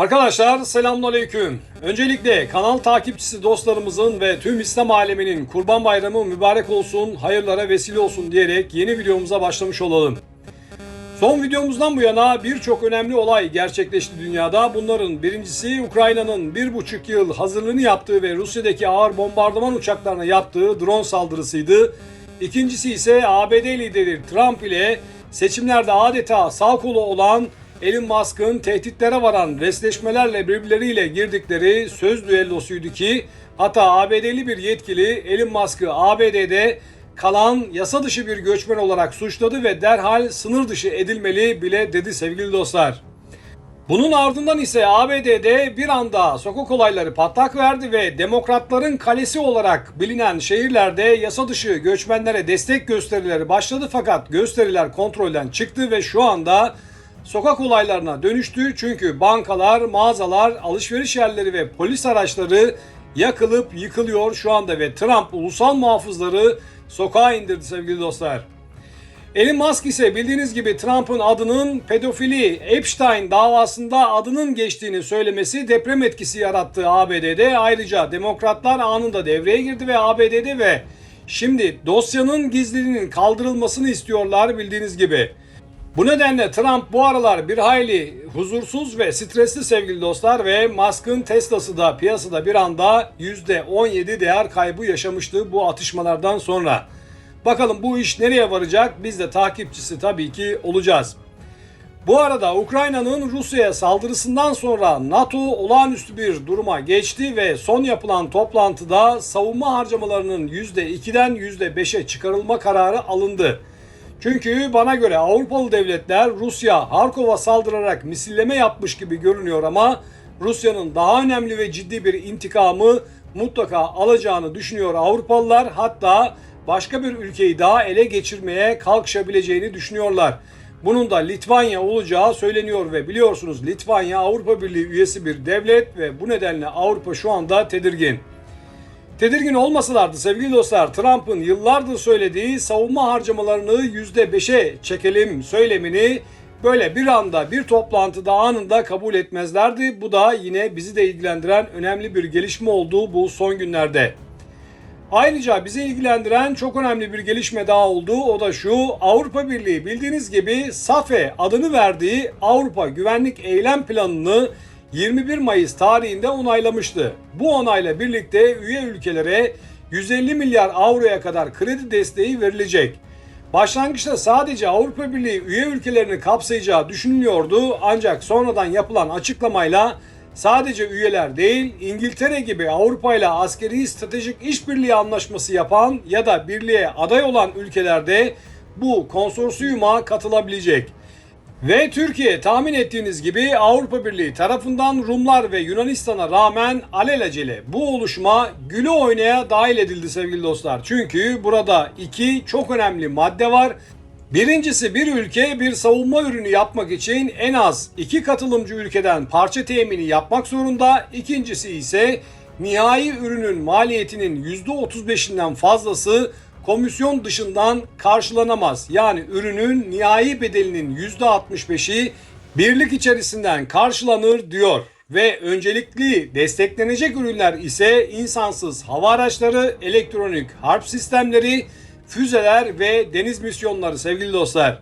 Arkadaşlar selamünaleyküm. Öncelikle kanal takipçisi dostlarımızın ve tüm İslam aleminin Kurban Bayramı mübarek olsun, hayırlara vesile olsun diyerek yeni videomuza başlamış olalım. Son videomuzdan bu yana birçok önemli olay gerçekleşti dünyada. Bunların birincisi Ukrayna'nın bir buçuk yıl hazırlığını yaptığı ve Rusya'daki ağır bombardıman uçaklarına yaptığı drone saldırısıydı. İkincisi ise ABD lideri Trump ile seçimlerde adeta sağ kolu olan Elon Musk'ın tehditlere varan resleşmelerle birbirleriyle girdikleri söz düellosuydu ki hatta ABD'li bir yetkili Elon Musk'ı ABD'de kalan yasa dışı bir göçmen olarak suçladı ve derhal sınır dışı edilmeli bile dedi sevgili dostlar. Bunun ardından ise ABD'de bir anda sokak olayları patlak verdi ve demokratların kalesi olarak bilinen şehirlerde yasa dışı göçmenlere destek gösterileri başladı fakat gösteriler kontrolden çıktı ve şu anda sokak olaylarına dönüştü. Çünkü bankalar, mağazalar, alışveriş yerleri ve polis araçları yakılıp yıkılıyor şu anda ve Trump ulusal muhafızları sokağa indirdi sevgili dostlar. Elon Musk ise bildiğiniz gibi Trump'ın adının pedofili Epstein davasında adının geçtiğini söylemesi deprem etkisi yarattı ABD'de. Ayrıca demokratlar anında devreye girdi ve ABD'de ve şimdi dosyanın gizliliğinin kaldırılmasını istiyorlar bildiğiniz gibi. Bu nedenle Trump bu aralar bir hayli huzursuz ve stresli sevgili dostlar ve Musk'ın Tesla'sı da piyasada bir anda %17 değer kaybı yaşamıştı bu atışmalardan sonra. Bakalım bu iş nereye varacak? Biz de takipçisi tabii ki olacağız. Bu arada Ukrayna'nın Rusya'ya saldırısından sonra NATO olağanüstü bir duruma geçti ve son yapılan toplantıda savunma harcamalarının %2'den %5'e çıkarılma kararı alındı. Çünkü bana göre Avrupalı devletler Rusya Harkov'a saldırarak misilleme yapmış gibi görünüyor ama Rusya'nın daha önemli ve ciddi bir intikamı mutlaka alacağını düşünüyor Avrupalılar. Hatta başka bir ülkeyi daha ele geçirmeye kalkışabileceğini düşünüyorlar. Bunun da Litvanya olacağı söyleniyor ve biliyorsunuz Litvanya Avrupa Birliği üyesi bir devlet ve bu nedenle Avrupa şu anda tedirgin. Tedirgin olmasalardı sevgili dostlar Trump'ın yıllardır söylediği savunma harcamalarını %5'e çekelim söylemini böyle bir anda bir toplantıda anında kabul etmezlerdi. Bu da yine bizi de ilgilendiren önemli bir gelişme oldu bu son günlerde. Ayrıca bizi ilgilendiren çok önemli bir gelişme daha oldu. O da şu Avrupa Birliği bildiğiniz gibi SAFE adını verdiği Avrupa Güvenlik Eylem Planı'nı 21 Mayıs tarihinde onaylamıştı. Bu onayla birlikte üye ülkelere 150 milyar avroya kadar kredi desteği verilecek. Başlangıçta sadece Avrupa Birliği üye ülkelerini kapsayacağı düşünülüyordu ancak sonradan yapılan açıklamayla sadece üyeler değil İngiltere gibi Avrupa ile askeri stratejik işbirliği anlaşması yapan ya da birliğe aday olan ülkelerde bu konsorsiyuma katılabilecek. Ve Türkiye tahmin ettiğiniz gibi Avrupa Birliği tarafından Rumlar ve Yunanistan'a rağmen alelacele bu oluşuma gülü oynaya dahil edildi sevgili dostlar. Çünkü burada iki çok önemli madde var. Birincisi bir ülke bir savunma ürünü yapmak için en az iki katılımcı ülkeden parça temini yapmak zorunda. İkincisi ise nihai ürünün maliyetinin %35'inden fazlası komisyon dışından karşılanamaz. Yani ürünün nihai bedelinin %65'i birlik içerisinden karşılanır diyor. Ve öncelikli desteklenecek ürünler ise insansız hava araçları, elektronik harp sistemleri, füzeler ve deniz misyonları sevgili dostlar.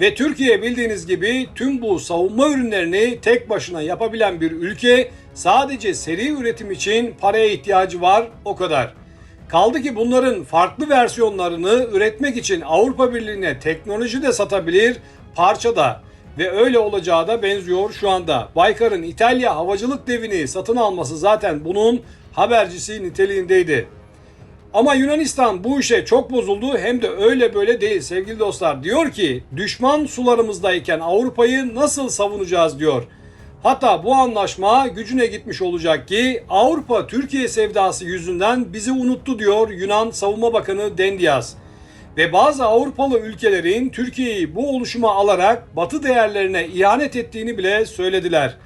Ve Türkiye bildiğiniz gibi tüm bu savunma ürünlerini tek başına yapabilen bir ülke. Sadece seri üretim için paraya ihtiyacı var o kadar. Kaldı ki bunların farklı versiyonlarını üretmek için Avrupa Birliği'ne teknoloji de satabilir, parça da. Ve öyle olacağı da benziyor şu anda. Baykar'ın İtalya havacılık devini satın alması zaten bunun habercisi niteliğindeydi. Ama Yunanistan bu işe çok bozuldu hem de öyle böyle değil sevgili dostlar. Diyor ki düşman sularımızdayken Avrupa'yı nasıl savunacağız diyor. Hatta bu anlaşma gücüne gitmiş olacak ki Avrupa Türkiye sevdası yüzünden bizi unuttu diyor Yunan Savunma Bakanı Dendias. Ve bazı Avrupalı ülkelerin Türkiye'yi bu oluşuma alarak batı değerlerine ihanet ettiğini bile söylediler.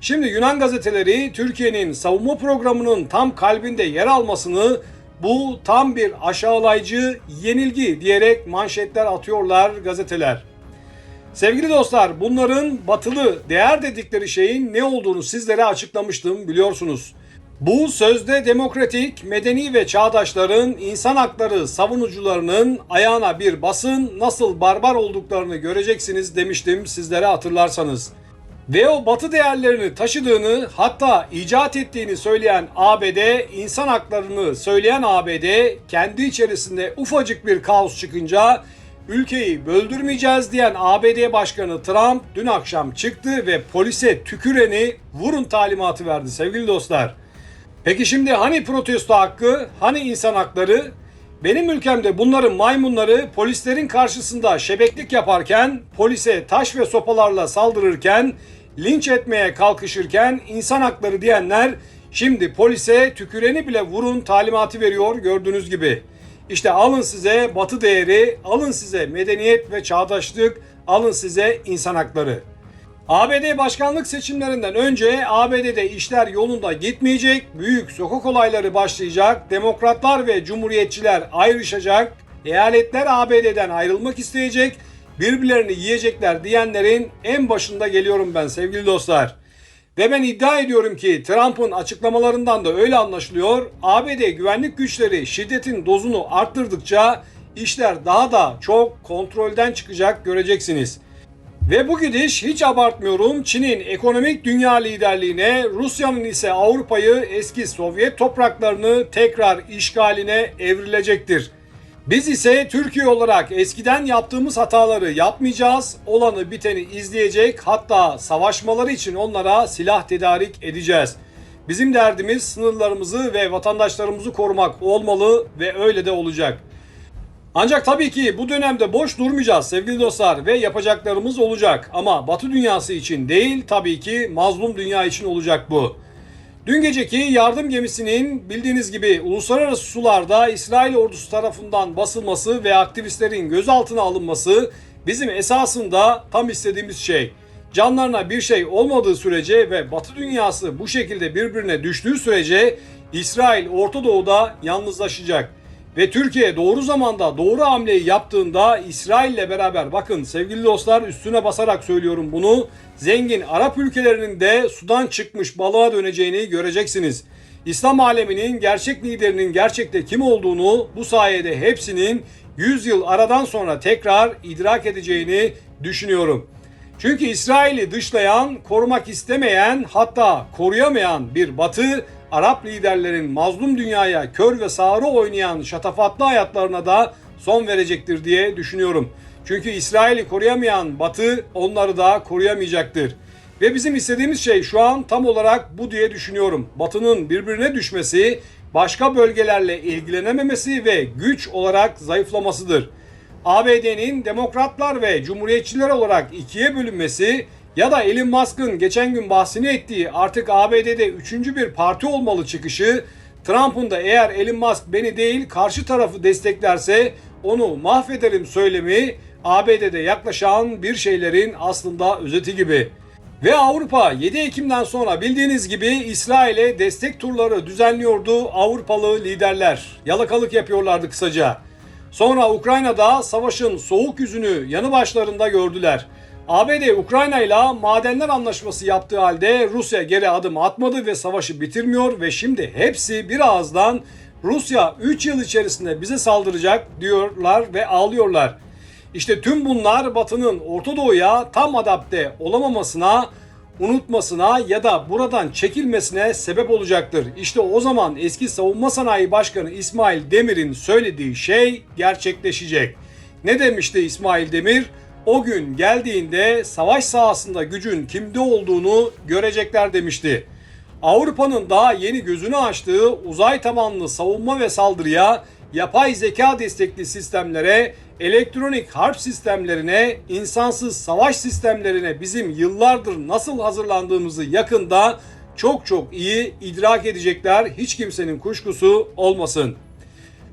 Şimdi Yunan gazeteleri Türkiye'nin savunma programının tam kalbinde yer almasını bu tam bir aşağılayıcı yenilgi diyerek manşetler atıyorlar gazeteler. Sevgili dostlar bunların batılı değer dedikleri şeyin ne olduğunu sizlere açıklamıştım biliyorsunuz. Bu sözde demokratik, medeni ve çağdaşların insan hakları savunucularının ayağına bir basın nasıl barbar olduklarını göreceksiniz demiştim sizlere hatırlarsanız. Ve o batı değerlerini taşıdığını hatta icat ettiğini söyleyen ABD, insan haklarını söyleyen ABD kendi içerisinde ufacık bir kaos çıkınca ülkeyi böldürmeyeceğiz diyen ABD Başkanı Trump dün akşam çıktı ve polise tüküreni vurun talimatı verdi sevgili dostlar. Peki şimdi hani protesto hakkı, hani insan hakları? Benim ülkemde bunların maymunları polislerin karşısında şebeklik yaparken, polise taş ve sopalarla saldırırken, linç etmeye kalkışırken insan hakları diyenler şimdi polise tüküreni bile vurun talimatı veriyor gördüğünüz gibi. İşte alın size batı değeri, alın size medeniyet ve çağdaşlık, alın size insan hakları. ABD başkanlık seçimlerinden önce ABD'de işler yolunda gitmeyecek, büyük sokak olayları başlayacak, demokratlar ve cumhuriyetçiler ayrışacak, eyaletler ABD'den ayrılmak isteyecek, birbirlerini yiyecekler diyenlerin en başında geliyorum ben sevgili dostlar. Ve ben iddia ediyorum ki Trump'ın açıklamalarından da öyle anlaşılıyor. ABD güvenlik güçleri şiddetin dozunu arttırdıkça işler daha da çok kontrolden çıkacak göreceksiniz. Ve bu gidiş hiç abartmıyorum Çin'in ekonomik dünya liderliğine, Rusya'nın ise Avrupa'yı eski Sovyet topraklarını tekrar işgaline evrilecektir. Biz ise Türkiye olarak eskiden yaptığımız hataları yapmayacağız. Olanı biteni izleyecek hatta savaşmaları için onlara silah tedarik edeceğiz. Bizim derdimiz sınırlarımızı ve vatandaşlarımızı korumak olmalı ve öyle de olacak. Ancak tabii ki bu dönemde boş durmayacağız sevgili dostlar ve yapacaklarımız olacak. Ama Batı dünyası için değil tabii ki mazlum dünya için olacak bu. Dün geceki yardım gemisinin bildiğiniz gibi uluslararası sularda İsrail ordusu tarafından basılması ve aktivistlerin gözaltına alınması bizim esasında tam istediğimiz şey. Canlarına bir şey olmadığı sürece ve Batı dünyası bu şekilde birbirine düştüğü sürece İsrail Orta Doğu'da yalnızlaşacak. Ve Türkiye doğru zamanda doğru hamleyi yaptığında İsrail ile beraber bakın sevgili dostlar üstüne basarak söylüyorum bunu. Zengin Arap ülkelerinin de sudan çıkmış balığa döneceğini göreceksiniz. İslam aleminin gerçek liderinin gerçekte kim olduğunu bu sayede hepsinin 100 yıl aradan sonra tekrar idrak edeceğini düşünüyorum. Çünkü İsrail'i dışlayan, korumak istemeyen hatta koruyamayan bir batı Arap liderlerin mazlum dünyaya kör ve sağrı oynayan şatafatlı hayatlarına da son verecektir diye düşünüyorum. Çünkü İsrail'i koruyamayan Batı onları da koruyamayacaktır. Ve bizim istediğimiz şey şu an tam olarak bu diye düşünüyorum. Batı'nın birbirine düşmesi, başka bölgelerle ilgilenememesi ve güç olarak zayıflamasıdır. ABD'nin demokratlar ve cumhuriyetçiler olarak ikiye bölünmesi ya da Elon Musk'ın geçen gün bahsini ettiği artık ABD'de üçüncü bir parti olmalı çıkışı Trump'ın da eğer Elon Musk beni değil karşı tarafı desteklerse onu mahvederim söylemi ABD'de yaklaşan bir şeylerin aslında özeti gibi. Ve Avrupa 7 Ekim'den sonra bildiğiniz gibi İsrail'e destek turları düzenliyordu Avrupalı liderler. Yalakalık yapıyorlardı kısaca. Sonra Ukrayna'da savaşın soğuk yüzünü yanı başlarında gördüler. ABD Ukrayna ile madenler anlaşması yaptığı halde Rusya geri adım atmadı ve savaşı bitirmiyor ve şimdi hepsi bir ağızdan Rusya 3 yıl içerisinde bize saldıracak diyorlar ve ağlıyorlar. İşte tüm bunlar Batı'nın Orta Doğu'ya tam adapte olamamasına, unutmasına ya da buradan çekilmesine sebep olacaktır. İşte o zaman eski Savunma Sanayi Başkanı İsmail Demir'in söylediği şey gerçekleşecek. Ne demişti İsmail Demir? O gün geldiğinde savaş sahasında gücün kimde olduğunu görecekler demişti. Avrupa'nın daha yeni gözünü açtığı uzay tabanlı savunma ve saldırıya, yapay zeka destekli sistemlere, elektronik harp sistemlerine, insansız savaş sistemlerine bizim yıllardır nasıl hazırlandığımızı yakında çok çok iyi idrak edecekler. Hiç kimsenin kuşkusu olmasın.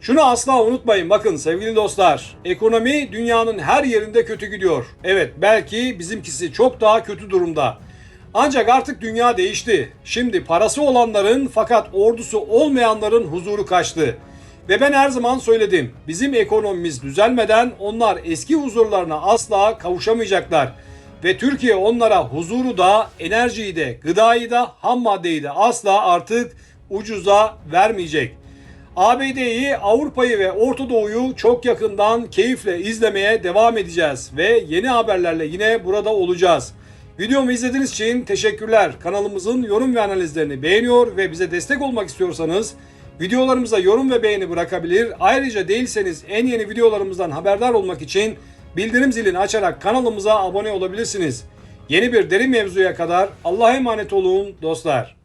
Şunu asla unutmayın bakın sevgili dostlar. Ekonomi dünyanın her yerinde kötü gidiyor. Evet belki bizimkisi çok daha kötü durumda. Ancak artık dünya değişti. Şimdi parası olanların fakat ordusu olmayanların huzuru kaçtı. Ve ben her zaman söyledim. Bizim ekonomimiz düzelmeden onlar eski huzurlarına asla kavuşamayacaklar. Ve Türkiye onlara huzuru da, enerjiyi de, gıdayı da, ham maddeyi de asla artık ucuza vermeyecek. ABD'yi, Avrupa'yı ve Orta Doğu'yu çok yakından keyifle izlemeye devam edeceğiz ve yeni haberlerle yine burada olacağız. Videomu izlediğiniz için teşekkürler. Kanalımızın yorum ve analizlerini beğeniyor ve bize destek olmak istiyorsanız videolarımıza yorum ve beğeni bırakabilir. Ayrıca değilseniz en yeni videolarımızdan haberdar olmak için bildirim zilini açarak kanalımıza abone olabilirsiniz. Yeni bir derin mevzuya kadar Allah'a emanet olun dostlar.